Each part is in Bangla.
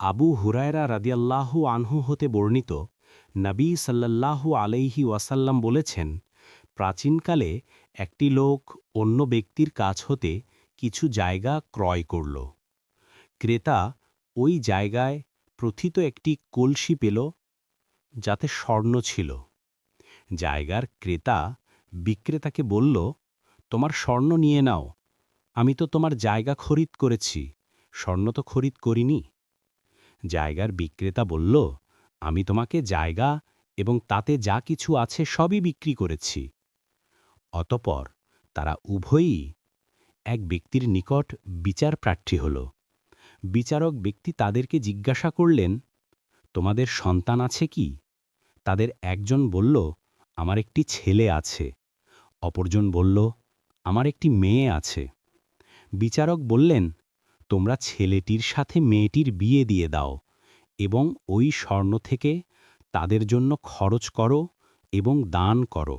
আবু হুরায়রা রাদিয়াল্লাহু আনহু হতে বর্ণিত, নবী সাল্লাল্লাহু আলাইহি ওয়াসাল্লাম বলেছেন, প্রাচীনকালে একটি লোক অন্য ব্যক্তির কাছ হতে কিছু জায়গা ক্রয় করল। ক্রেতা ওই জায়গায় প্রথিত একটি কলসি পেল, যাতে স্বর্ণ ছিল। জায়গার ক্রেতা বিক্রেতাকে বলল, তোমার স্বর্ণ নিয়ে নাও, আমি তো তোমার জায়গা খরিদ করেছি, স্বর্ণ তো খরিদ করিনি। জায়গার বিক্রেতা বলল, আমি তোমাকে জায়গা এবং তাতে যা কিছু আছে সবই বিক্রি করেছি। অতপর তারা উভয়ই এক ব্যক্তির নিকট বিচার প্রার্থী হল। বিচারক ব্যক্তি তাদেরকে জিজ্ঞাসা করলেন, তোমাদের সন্তান আছে কি? তাদের একজন বলল, আমার একটি ছেলে আছে। অপরজন বলল, আমার একটি মেয়ে আছে। বিচারক বললেন তোমরা ছেলেটির সাথে মেয়েটির বিয়ে দিয়ে দাও এবং ওই স্বর্ণ থেকে তাদের জন্য খরচ করো এবং দান করো।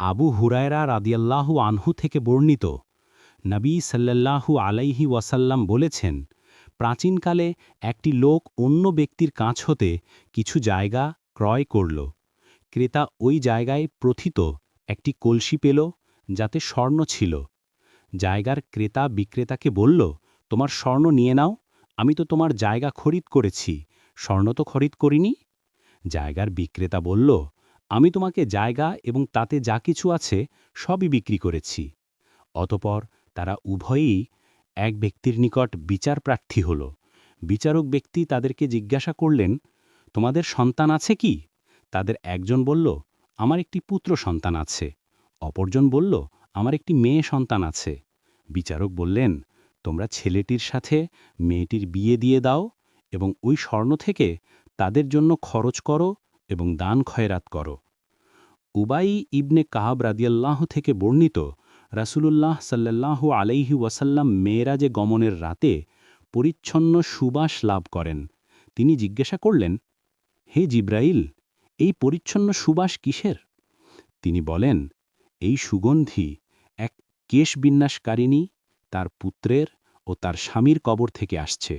আবু হুরায়রা রাদিয়াল্লাহু আনহু থেকে বর্ণিত, নবী সাল্লাল্লাহু আলাইহি ওয়াসাল্লাম বলেছেন, প্রাচীনকালে একটি লোক অন্য ব্যক্তির কাছ হতে কিছু জায়গা ক্রয় করল। ক্রেতা ওই জায়গায় প্রথিত একটি কলসি পেল যাতে স্বর্ণ ছিল। জায়গার ক্রেতা বিক্রেতাকে বলল তোমার স্বর্ণ নিয়ে নাও, আমি তো তোমার জায়গা খরিদ করেছি। স্বর্ণ তো খরিদ করিনি? জায়গার বিক্রেতা বলল, আমি তোমাকে জায়গা এবং তাতে যা কিছু আছে সবই বিক্রি করেছি। অতপর তারা উভয়েই এক ব্যক্তির নিকট বিচার প্রার্থী হল। বিচারক ব্যক্তি তাদেরকে জিজ্ঞাসা করলেন, তোমাদের সন্তান আছে কি? তাদের একজন বলল, আমার একটি পুত্র সন্তান আছে। অপরজন বলল, আমার একটি মেয়ে সন্তান আছে। বিচারক বললেন তোমরা ছেলেটির সাথে মেয়েটির বিয়ে দিয়ে দাও এবং ওই স্বর্ণ থেকে তাদের জন্য খরচ করো এবং দান খয়রাত করো। উবাই ইবনে কাহাব রাদিয়াল্লাহ থেকে বর্ণিত, রাসূলুল্লাহ সাল্লাল্লাহু আলাইহি ওয়াসাল্লাম মেয়েরাজে গমনের রাতে পরিচ্ছন্ন সুবাস লাভ করেন। তিনি জিজ্ঞাসা করলেন, হে জিব্রাইল, এই পরিচ্ছন্ন সুবাস কিসের? তিনি বলেন, এই সুগন্ধি এক কেশ বিন্যাসকারিণী, তার পুত্রের ও তার স্বামীর কবর থেকে আসছে।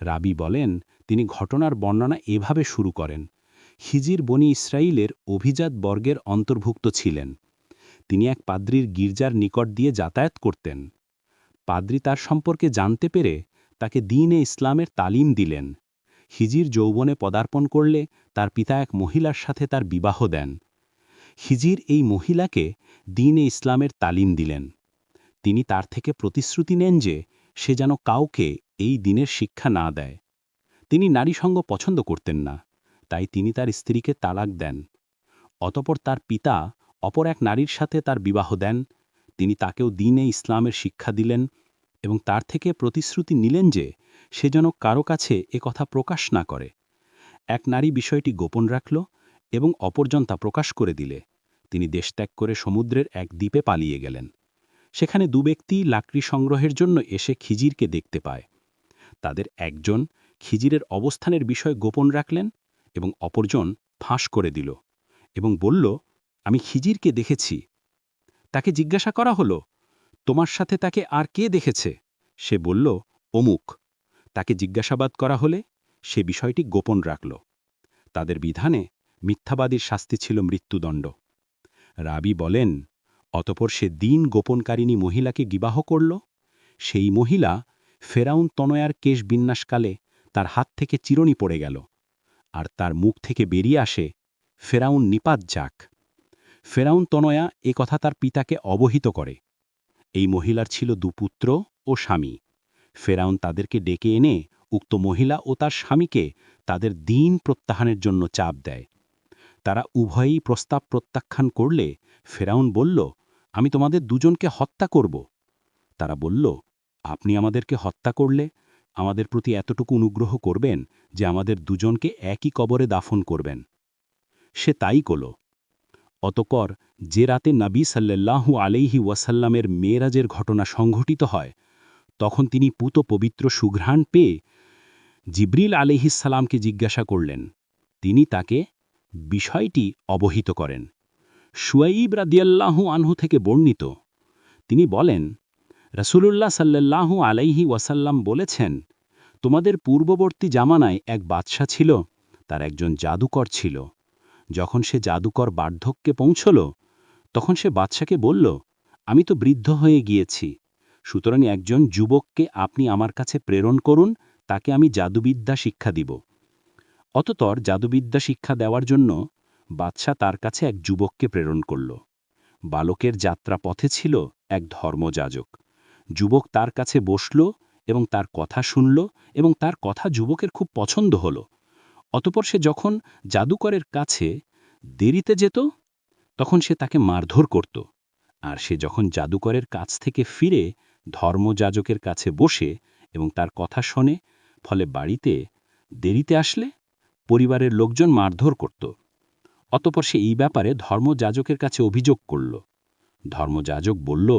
রাবি বলেন, তিনি ঘটনার বর্ণনা এভাবে শুরু করেন, হিজির বনি ইসরায়েলের অভিজাত বর্গের অন্তর্ভুক্ত ছিলেন। তিনি এক পাদ্রির গির্জার নিকট দিয়ে যাতায়াত করতেন। পাদ্রি তার সম্পর্কে জানতে পেরে তাকে দিনে ইসলামের তালিম দিলেন। হিজির যৌবনে পদার্পণ করলে তার পিতা এক মহিলার সাথে তার বিবাহ দেন। হিজির এই মহিলাকে দিনে ইসলামের তালিম দিলেন। তিনি তার থেকে প্রতিশ্রুতি নেন যে সে যেন কাউকে এই দিনের শিক্ষা না দেয়। তিনি নারী সঙ্গ পছন্দ করতেন না, তাই তিনি তার স্ত্রীকে তালাক দেন। অতপর তার পিতা অপর এক নারীর সাথে তার বিবাহ দেন। তিনি তাকেও দিনে ইসলামের শিক্ষা দিলেন এবং তার থেকে প্রতিশ্রুতি নিলেন যে সে যেন কারও কাছে এ কথা প্রকাশ না করে। এক নারী বিষয়টি গোপন রাখল এবং অপরজন তা প্রকাশ করে দিলে। তিনি দেশত্যাগ করে সমুদ্রের এক দ্বীপে পালিয়ে গেলেন। সেখানে দু ব্যক্তি লাকড়ি সংগ্রহের জন্য এসে খিজিরকে দেখতে পায়। তাদের একজন খিজিরের অবস্থানের বিষয় গোপন রাখলেন এবং অপরজন ফাঁস করে দিল এবং বলল, আমি খিজিরকে দেখেছি। তাকে জিজ্ঞাসা করা হলো, তোমার সাথে তাকে আর কে দেখেছে? সে বলল, অমুক। তাকে জিজ্ঞাসাবাদ করা হলে সে বিষয়টি গোপন রাখল। তাদের বিধানে মিথ্যাবাদীর শাস্তি ছিল মৃত্যুদণ্ড। রাবি বলেন অতপর সে দিন গোপনকারিণী মহিলাকে বিবাহ করল। সেই মহিলা ফেরাউন তনয়ার কেশ বিন্যাসকালে তার হাত থেকে চিরণি পড়ে গেল আর তার মুখ থেকে বেরিয়ে আসে ফেরাউন নিপাত যাক। ফেরাউন তনয়া এ কথা তার পিতাকে অবহিত করে। এই মহিলার ছিল দুপুত্র ও স্বামী। ফেরাউন তাদেরকে ডেকে এনে উক্ত মহিলা ও তার স্বামীকে তাদের দিন প্রত্যাহানের জন্য চাপ দেয়। তারা উভয়েই প্রস্তাব প্রত্যাখ্যান করলে ফেরাউন বলল আমি তোমাদের দুজনকে হত্যা করব। তারা বলল, আপনি আমাদেরকে হত্যা করলে আমাদের প্রতি এতটুকু অনুগ্রহ করবেন যে আমাদের দুজনকে একই কবরে দাফন করবেন। সে তাই কল অতকর যে রাতে নাবী সাল্লাল্লাহু আলাইহি ওয়াসাল্লামের মেয়েরাজের ঘটনা সংঘটিত হয়, তখন তিনি পুত পবিত্র সুঘ্রাণ পেয়ে জিব্রিল আলিহিসাল্লামকে জিজ্ঞাসা করলেন। তিনি তাকে বিষয়টি অবহিত করেন। সুয়াইব রাদিয়াল্লাহু আনহু থেকে বর্ণিত। তিনি বলেন, রসুলুল্লাহ সাল্লাল্লাহু আলাইহি ওয়াসাল্লাম বলেছেন, তোমাদের পূর্ববর্তী জামানায় এক বাদশাহ ছিল, তার একজন জাদুকর ছিল। যখন সে জাদুকর বার্ধক্যে পৌঁছল, তখন সে বাদশাকে বলল, আমি তো বৃদ্ধ হয়ে গিয়েছি, সুতরাং একজন যুবককে আপনি আমার কাছে প্রেরণ করুন, তাকে আমি জাদুবিদ্যা শিক্ষা দিব। অততর জাদুবিদ্যা শিক্ষা দেওয়ার জন্য বাদশা তার কাছে এক যুবককে প্রেরণ করল। বালকের যাত্রা পথে ছিল এক ধর্মযাজক। যুবক তার কাছে বসল এবং তার কথা শুনল এবং তার কথা যুবকের খুব পছন্দ হল। অতপর সে যখন জাদুকরের কাছে দেরিতে যেত, তখন সে তাকে মারধর করত। আর সে যখন জাদুকরের কাছ থেকে ফিরে ধর্মযাজকের কাছে বসে এবং তার কথা শোনে, ফলে বাড়িতে দেরিতে আসলে পরিবারের লোকজন মারধর করত। অতপর সে এই ব্যাপারে ধর্মযাজকের কাছে অভিযোগ করল। ধর্মযাজক বলল,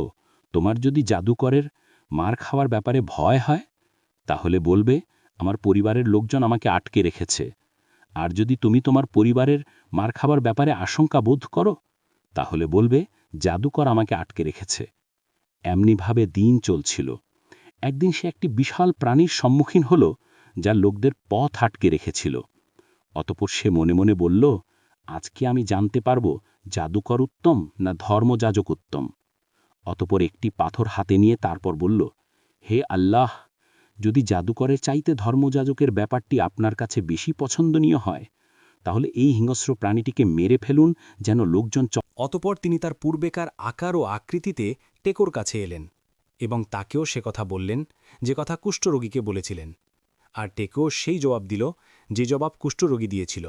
তোমার যদি জাদুকরের মার খাওয়ার ব্যাপারে ভয় হয়, তাহলে বলবে, আমার পরিবারের লোকজন আমাকে আটকে রেখেছে। আর যদি তুমি তোমার পরিবারের মার খাবার ব্যাপারে আশঙ্কা বোধ করো, তাহলে বলবে, জাদুকর আমাকে আটকে রেখেছে। এমনিভাবে দিন চলছিল। একদিন সে একটি বিশাল প্রাণীর সম্মুখীন হল যা লোকদের পথ আটকে রেখেছিল। অতপর সে মনে মনে বলল আজকে আমি জানতে পারব জাদুকর উত্তম না ধর্মযাজক উত্তম? অতপর একটি পাথর হাতে নিয়ে তারপর বলল, হে আল্লাহ, যদি জাদুকরের চাইতে ধর্মযাজকের ব্যাপারটি আপনার কাছে বেশি পছন্দনীয় হয়, তাহলে এই হিংস্র প্রাণীটিকে মেরে ফেলুন যেন লোকজন চ। অতপর তিনি তার পূর্বেকার আকার ও আকৃতিতে টেকোর কাছে এলেন এবং তাকেও সে কথা বললেন, যে কথা কুষ্ঠরোগীকে বলেছিলেন। আর টেকো সেই জবাব দিল, যে জবাব কুষ্ঠরোগী দিয়েছিল।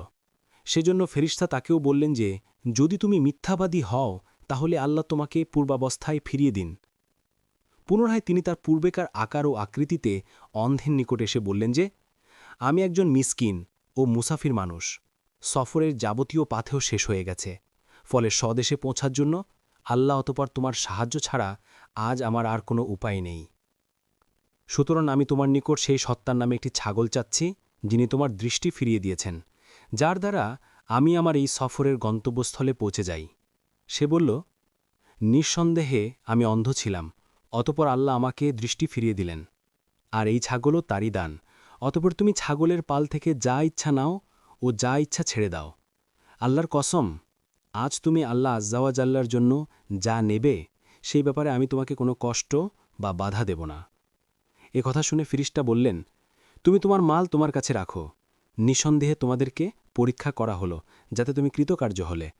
সেজন্য ফেরিস্তা তাকেও বললেন যে, যদি তুমি মিথ্যাবাদী হও, তাহলে আল্লাহ তোমাকে পূর্বাবস্থায় ফিরিয়ে দিন। পুনরায় তিনি তার পূর্বেকার আকার ও আকৃতিতে অন্ধের নিকট এসে বললেন যে, আমি একজন মিসকিন ও মুসাফির মানুষ। সফরের যাবতীয় পাথেও শেষ হয়ে গেছে। ফলে স্বদেশে পৌঁছার জন্য আল্লাহ অতপর তোমার সাহায্য ছাড়া আজ আমার আর কোনো উপায় নেই। সুতরাং আমি তোমার নিকট সেই সত্তার নামে একটি ছাগল চাচ্ছি, যিনি তোমার দৃষ্টি ফিরিয়ে দিয়েছেন। যার দ্বারা আমি আমার এই সফরের গন্তব্যস্থলে পৌঁছে যাই। সে বলল, নিঃসন্দেহে আমি অন্ধ ছিলাম, অতপর আল্লাহ আমাকে দৃষ্টি ফিরিয়ে দিলেন। আর এই ছাগলও তারই দান। অতপর তুমি ছাগলের পাল থেকে যা ইচ্ছা নাও ও যা ইচ্ছা ছেড়ে দাও। আল্লাহর কসম, আজ তুমি আল্লাহ আজ্জাওয়াজাল্লার জন্য যা নেবে, সেই ব্যাপারে আমি তোমাকে কোনো কষ্ট বা বাধা দেব না। এ কথা শুনে ফিরিস্টা বললেন, তুমি তোমার মাল তোমার কাছে রাখো। নিঃসন্দেহে তোমাদেরকে পরীক্ষা করা হলো, যাতে তুমি কৃতকার্য হলে।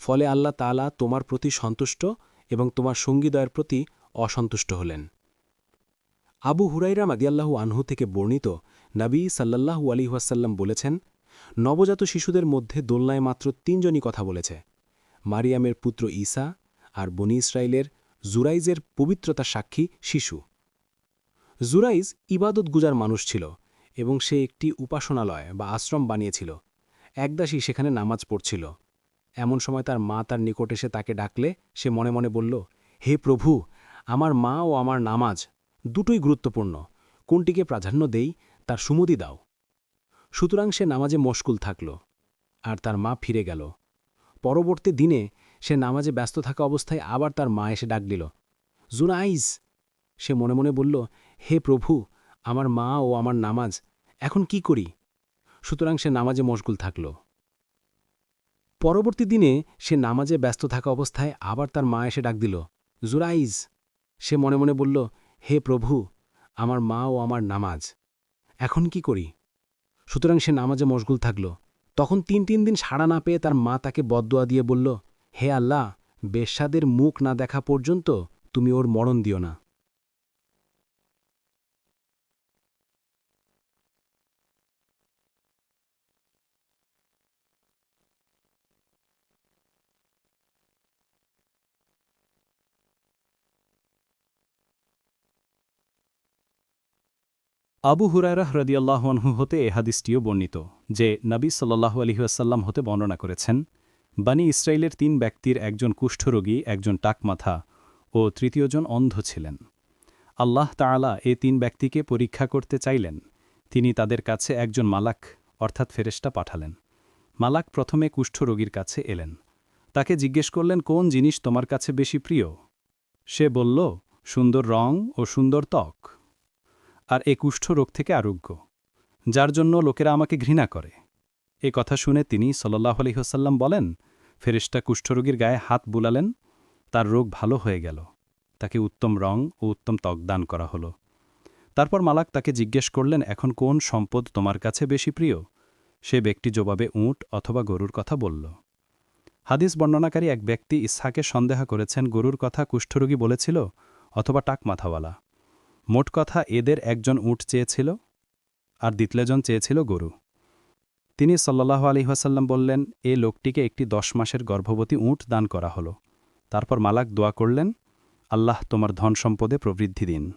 ফলে আল্লাহ তালা তোমার প্রতি সন্তুষ্ট এবং তোমার সঙ্গীদয়ের প্রতি অসন্তুষ্ট হলেন। আবু হুরাইরা মাদিয়াল্লাহু আনহু থেকে বর্ণিত নবী সাল্লাল্লাহু আলিহাসাল্লাম বলেছেন, নবজাত শিশুদের মধ্যে দোলনায় মাত্র তিনজনই কথা বলেছে। মারিয়ামের পুত্র ঈসা আর বনি ইসরায়েলের জুরাইজের পবিত্রতা সাক্ষী শিশু। জুরাইজ ইবাদত গুজার মানুষ ছিল এবং সে একটি উপাসনালয় বা আশ্রম বানিয়েছিল। একদাসী সেখানে নামাজ পড়ছিল। এমন সময় তার মা তার নিকট এসে তাকে ডাকলে, সে মনে মনে বলল, হে প্রভু, আমার মা ও আমার নামাজ দুটোই গুরুত্বপূর্ণ। কোনটিকে প্রাধান্য দেই, তার সুমতি দাও। সুতরাং সে নামাজে মশকুল থাকল, আর তার মা ফিরে গেল। পরবর্তী দিনে সে নামাজে ব্যস্ত থাকা অবস্থায় আবার তার মা এসে ডাক দিল, জুনাইজ! সে মনে মনে বলল, হে প্রভু আমার মা ও আমার নামাজ, এখন কি করি? সুতরাং সে নামাজে মশগুল থাকল। পরবর্তী দিনে সে নামাজে ব্যস্ত থাকা অবস্থায় আবার তার মা এসে ডাক দিল, জুরাইজ! সে মনে মনে বলল, হে প্রভু, আমার মা ও আমার নামাজ, এখন কি করি? সুতরাং সে নামাজে মশগুল থাকল। তখন তিন তিন দিন সাড়া না পেয়ে তার মা তাকে বদদোয়া দিয়ে বলল, হে আল্লাহ, বেশ্যাদের মুখ না দেখা পর্যন্ত তুমি ওর মরণ দিও না। আবু হুরায়রাহ রদিয়াল্লাহনহু হতে এ হাদিসটিও বর্ণিত, যে নবী সাল্লাহু আলহিহাসাল্লাম হতে বর্ণনা করেছেন, বানি ইসরায়েলের তিন ব্যক্তির একজন কুষ্ঠরোগী, একজন টাকমাথা ও তৃতীয়জন অন্ধ ছিলেন। আল্লাহ তাআলা এ তিন ব্যক্তিকে পরীক্ষা করতে চাইলেন। তিনি তাদের কাছে একজন মালাক, অর্থাৎ ফেরেস্টা পাঠালেন। মালাক প্রথমে কুষ্ঠরোগীর কাছে এলেন। তাকে জিজ্ঞেস করলেন, কোন জিনিস তোমার কাছে বেশি প্রিয়? সে বলল, সুন্দর রং ও সুন্দর ত্বক। আর এ কুষ্ঠ রোগ থেকে আরোগ্য, যার জন্য লোকেরা আমাকে ঘৃণা করে। এ কথা শুনে তিনি সল্লাহ আলহিহসাল্লাম বলেন, ফেরেশতা কুষ্ঠরোগীর গায়ে হাত বুলালেন, তার রোগ ভালো হয়ে গেল। তাকে উত্তম রং ও উত্তম ত্বক দান করা হলো। তারপর মালাক তাকে জিজ্ঞেস করলেন, এখন কোন সম্পদ তোমার কাছে বেশি প্রিয়? সে ব্যক্তি জবাবে উঁট অথবা গরুর কথা বলল। হাদিস বর্ণনাকারী এক ব্যক্তি ইসহাকে সন্দেহ করেছেন, গরুর কথা কুষ্ঠরোগী বলেছিল অথবা টাক মাথাওয়ালা। মোট কথা এদের একজন উঁট চেয়েছিল আর দ্বিতীয়জন চেয়েছিল গরু। তিনি সাল্লাহ আলী ওয়াসাল্লাম বললেন, এ লোকটিকে একটি দশ মাসের গর্ভবতী উঁট দান করা হলো। তারপর মালাক দোয়া করলেন, আল্লাহ তোমার ধন সম্পদে প্রবৃদ্ধি দিন।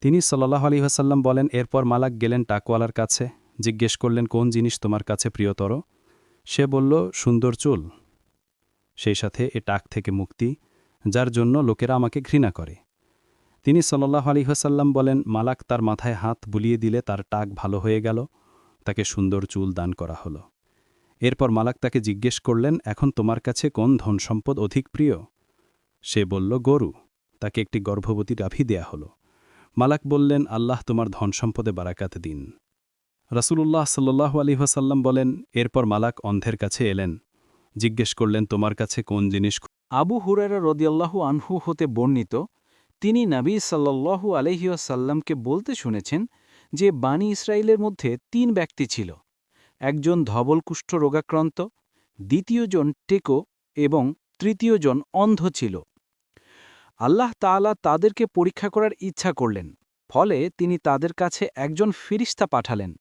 তিনি সাল্লাহ আলী ওয়াসাল্লাম বলেন, এরপর মালাক গেলেন টাকওয়ালার কাছে, জিজ্ঞেস করলেন, কোন জিনিস তোমার কাছে প্রিয়তর? সে বলল, সুন্দর চুল। সেই সাথে এ টাক থেকে মুক্তি, যার জন্য লোকেরা আমাকে ঘৃণা করে। তিনি সাল্লাহ আলী ওয়াসাল্লাম বলেন, মালাক তার মাথায় হাত বুলিয়ে দিলে তার টাক ভালো হয়ে গেল, তাকে সুন্দর চুল দান করা হলো। এরপর মালাক তাকে জিজ্ঞেস করলেন, এখন তোমার কাছে কোন ধন সম্পদ অধিক প্রিয়? সে বলল, গরু। তাকে একটি গর্ভবতী গাভী দেয়া হলো। মালাক বললেন, আল্লাহ তোমার ধন সম্পদে বারাকাত দিন। রাসূলুল্লাহ সাল্লু আলী ওয়াসাল্লাম বলেন, এরপর মালাক অন্ধের কাছে এলেন, জিজ্ঞেস করলেন, তোমার কাছে কোন জিনিস আবু হুরেরা রদিয়াল্লাহু আনহু হতে বর্ণিত তিনি নাবী সাল্লাল্লাহু আলহিউসাল্লামকে বলতে শুনেছেন যে বাণী ইসরায়েলের মধ্যে তিন ব্যক্তি ছিল। একজন ধবলকুষ্ঠ রোগাক্রান্ত, দ্বিতীয়জন টেকো এবং তৃতীয়জন অন্ধ ছিল। আল্লাহ তাআলা তাদেরকে পরীক্ষা করার ইচ্ছা করলেন, ফলে তিনি তাদের কাছে একজন ফিরিস্তা পাঠালেন।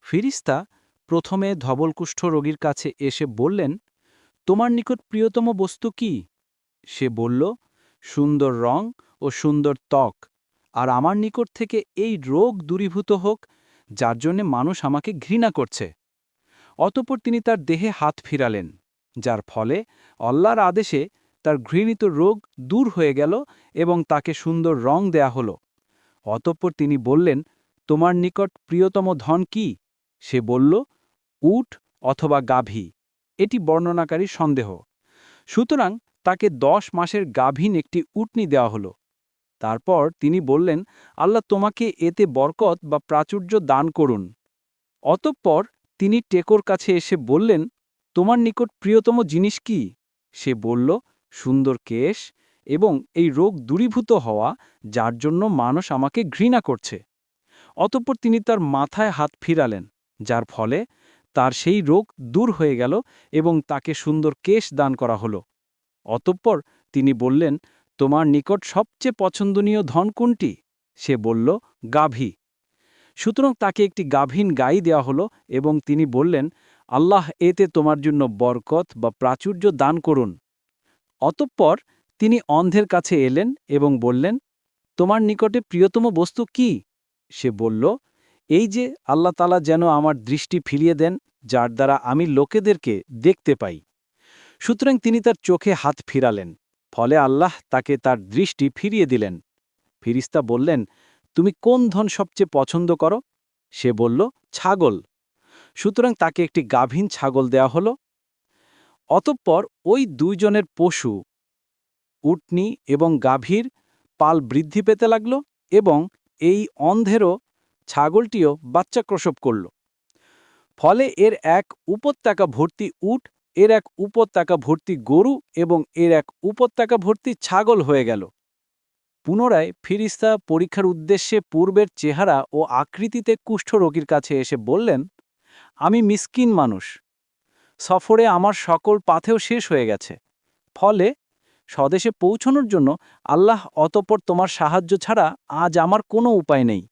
ফিরিস্তা প্রথমে ধবলকুষ্ঠ রোগীর কাছে এসে বললেন, তোমার নিকট প্রিয়তম বস্তু কি? সে বলল সুন্দর রং ও সুন্দর ত্বক। আর আমার নিকট থেকে এই রোগ দূরীভূত হোক, যার জন্যে মানুষ আমাকে ঘৃণা করছে। অতপর তিনি তার দেহে হাত ফিরালেন, যার ফলে অল্লাহর আদেশে তার ঘৃণিত রোগ দূর হয়ে গেল এবং তাকে সুন্দর রং দেয়া হল। অতঃপর তিনি বললেন, তোমার নিকট প্রিয়তম ধন কি? সে বলল, উট অথবা গাভী। এটি বর্ণনাকারী সন্দেহ। সুতরাং তাকে দশ মাসের গাভীন একটি উটনি দেওয়া হল। তারপর তিনি বললেন, আল্লাহ তোমাকে এতে বরকত বা প্রাচুর্য দান করুন। অতঃপর তিনি টেকোর কাছে এসে বললেন, তোমার নিকট প্রিয়তম জিনিস কি? সে বলল, সুন্দর কেশ এবং এই রোগ দূরীভূত হওয়া, যার জন্য মানুষ আমাকে ঘৃণা করছে। অতঃপর তিনি তার মাথায় হাত ফিরালেন, যার ফলে তার সেই রোগ দূর হয়ে গেল এবং তাকে সুন্দর কেশ দান করা হল। অতঃপর তিনি বললেন, তোমার নিকট সবচেয়ে পছন্দনীয় ধন কোনটি? সে বলল, গাভী। সুতরাং তাকে একটি গাভীন গাই দেওয়া হল এবং তিনি বললেন, আল্লাহ এতে তোমার জন্য বরকত বা প্রাচুর্য দান করুন। অতঃপর তিনি অন্ধের কাছে এলেন এবং বললেন, তোমার নিকটে প্রিয়তম বস্তু কি? সে বলল, এই যে আল্লাহ তালা যেন আমার দৃষ্টি ফিরিয়ে দেন, যার দ্বারা আমি লোকেদেরকে দেখতে পাই। সুতরাং তিনি তার চোখে হাত ফিরালেন, ফলে আল্লাহ তাকে তার দৃষ্টি ফিরিয়ে দিলেন। ফিরিস্তা বললেন, তুমি কোন ধন সবচেয়ে পছন্দ করো? সে বলল, ছাগল। সুতরাং তাকে একটি গাভীন ছাগল দেয়া হল। অতঃপর ওই দুইজনের পশু, উটনি এবং গাভীর, পাল বৃদ্ধি পেতে লাগল এবং এই অন্ধেরও ছাগলটিও বাচ্চা প্রসব করল। ফলে এর এক উপত্যকা ভর্তি উট এর এক উপত্যকা ভর্তি গরু এবং এর এক উপত্যকা ভর্তি ছাগল হয়ে গেল। পুনরায় ফিরিস্তা পরীক্ষার উদ্দেশ্যে পূর্বের চেহারা ও আকৃতিতে কুষ্ঠরোগীর কাছে এসে বললেন, আমি মিসকিন মানুষ। সফরে আমার সকল পাথেও শেষ হয়ে গেছে। ফলে স্বদেশে পৌঁছানোর জন্য আল্লাহ অতপর তোমার সাহায্য ছাড়া আজ আমার কোনো উপায় নেই।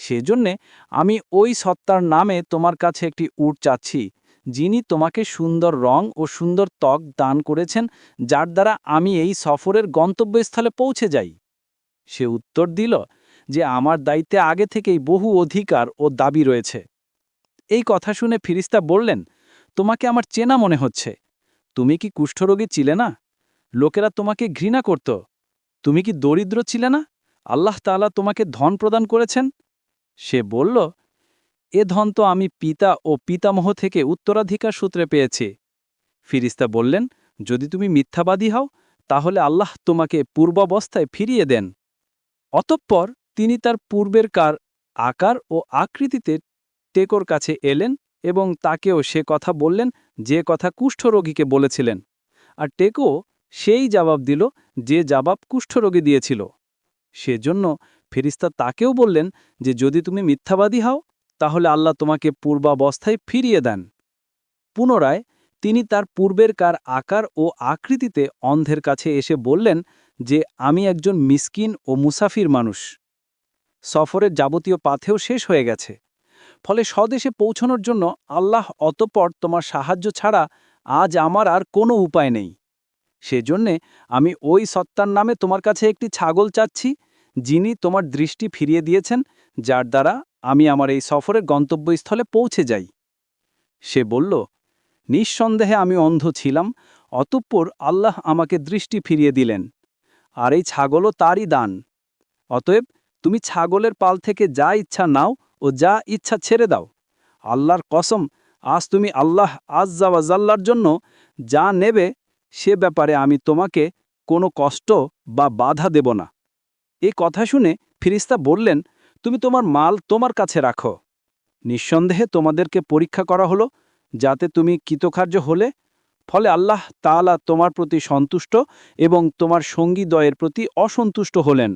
সেজন্যে আমি ওই সত্তার নামে তোমার কাছে একটি উট চাচ্ছি। যিনি তোমাকে সুন্দর রং ও সুন্দর ত্বক দান করেছেন, যার দ্বারা আমি এই সফরের গন্তব্যস্থলে পৌঁছে যাই। সে উত্তর দিল যে আমার দায়িত্বে আগে থেকেই বহু অধিকার ও দাবি রয়েছে। এই কথা শুনে ফিরিস্তা বললেন, তোমাকে আমার চেনা মনে হচ্ছে। তুমি কি কুষ্ঠরোগী ছিলে না? লোকেরা তোমাকে ঘৃণা করত। তুমি কি দরিদ্র ছিলে না? আল্লাহ তাআলা তোমাকে ধন প্রদান করেছেন? সে বলল এ ধন তো আমি পিতা ও পিতামহ থেকে উত্তরাধিকার সূত্রে পেয়েছি। ফিরিস্তা বললেন, যদি তুমি মিথ্যাবাদী হও, তাহলে আল্লাহ তোমাকে পূর্বাবস্থায় ফিরিয়ে দেন। অতঃপর তিনি তার পূর্বের কার, আকার ও আকৃতিতে টেকোর কাছে এলেন এবং তাকেও সে কথা বললেন, যে কথা কুষ্ঠরোগীকে বলেছিলেন। আর টেকো সেই জবাব দিল, যে জবাব কুষ্ঠরোগী দিয়েছিল। সেজন্য ফেরিস্তা তাকেও বললেন যে, যদি তুমি মিথ্যাবাদী হও তাহলে আল্লাহ তোমাকে পূর্বাবস্থায় ফিরিয়ে দেন। পুনরায় তিনি তার পূর্বের কার আকার ও আকৃতিতে অন্ধের কাছে এসে বললেন যে, আমি একজন মিসকিন ও মুসাফির মানুষ। সফরের যাবতীয় পাথেও শেষ হয়ে গেছে। ফলে স্বদেশে পৌঁছনোর জন্য আল্লাহ অতপর তোমার সাহায্য ছাড়া আজ আমার আর কোনো উপায় নেই। সেজন্যে আমি ওই সত্তার নামে তোমার কাছে একটি ছাগল চাচ্ছি, যিনি তোমার দৃষ্টি ফিরিয়ে দিয়েছেন, যার দ্বারা আমি আমার এই সফরের গন্তব্যস্থলে পৌঁছে যাই। সে বলল, নিঃসন্দেহে আমি অন্ধ ছিলাম। অতঃপর আল্লাহ আমাকে দৃষ্টি ফিরিয়ে দিলেন। আর এই ছাগলও তারই দান। অতএব তুমি ছাগলের পাল থেকে যা ইচ্ছা নাও ও যা ইচ্ছা ছেড়ে দাও। আল্লাহর কসম, আজ তুমি আল্লাহ আজ আজ্জাওয়াজাল্লার জন্য যা নেবে সে ব্যাপারে আমি তোমাকে কোনো কষ্ট বা বাধা দেব না। এ কথা শুনে ফিরিস্তা বললেন তুমি তোমার মাল তোমার কাছে রাখো। নিঃসন্দেহে তোমাদেরকে পরীক্ষা করা হলো, যাতে তুমি কৃতকার্য হলে, ফলে আল্লাহ তালা তোমার প্রতি সন্তুষ্ট এবং তোমার সঙ্গীদ্বয়ের প্রতি অসন্তুষ্ট হলেন।